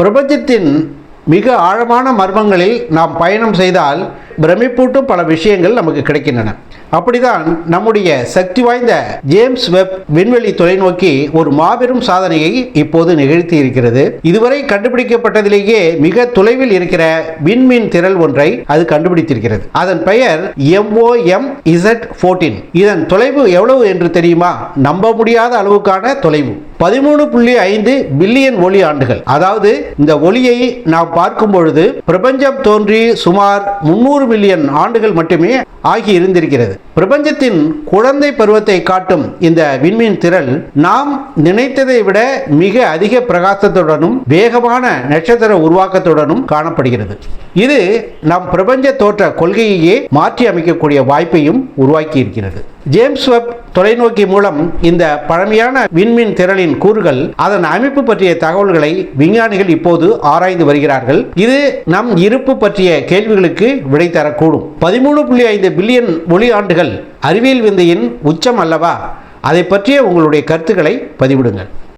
பிரபஞ்சத்தின் மிக ஆழமான மர்மங்களில் நாம் பயணம் செய்தால் பிரமிப்பூட்டும் பல விஷயங்கள் நமக்கு கிடைக்கின்றன. அப்படிதான் நம்முடைய சக்தி வாய்ந்த ஜேம்ஸ் வெப் விண்வெளி தொலைநோக்கி ஒரு மாபெரும் சாதனையை இப்போது நிகழ்த்தி இருக்கிறது. இதுவரை கண்டுபிடிக்கப்பட்டதிலேயே மிக தொலைவில் இருக்கிற விண்மீன் திரள் ஒன்றை அது கண்டுபிடித்திருக்கிறது. அதன் பெயர் எம்ஓஎம் இசட் ஃபோர்டீன் இதன் தொலைவு எவ்வளவு என்று தெரியுமா? நம்ப முடியாத அளவுக்கான தொலைவு. பதிமூணு புள்ளி ஐந்து பில்லியன் ஒளி ஆண்டுகள். அதாவது இந்த ஒளியை நாம் பார்க்கும் பொழுது பிரபஞ்சம் தோன்றி சுமார் முன்னூறு மில்லியன் ஆண்டுகள் மட்டுமே ஆகி இருந்திருக்கிறது. பிரபஞ்சத்தின் குழந்தை பருவத்தை காட்டும் இந்த விண்மீன் திரள் நாம் நினைத்ததை விட மிக அதிக பிரகாசத்துடனும் வேகமான நட்சத்திர உருவாக்கத்துடனும் காணப்படுகிறது. இது நம் பிரபஞ்ச தோற்ற கொள்கையையே மாற்றி அமைக்கக்கூடிய வாய்ப்பையும் உருவாக்கி இருக்கிறது ஜேம்ஸ் வெப் தொலைநோக்கி மூலம் இந்த பழமையான விண்மீன் திரளின் கூறுகள் அதன் அமைப்பு பற்றிய தகவல்களை விஞ்ஞானிகள் இப்போது ஆராய்ந்து வருகிறார்கள். இது நம் இருப்பு பற்றிய கேள்விகளுக்கு விடை தரக்கூடும். பதிமூணு புள்ளி ஐந்து பில்லியன் ஒளி ஆண்டுகள் அறிவியல் விந்தையின் உச்சம் அல்லவா? அதை பற்றிய உங்களுடைய கருத்துக்களை பதிவிடுங்கள்.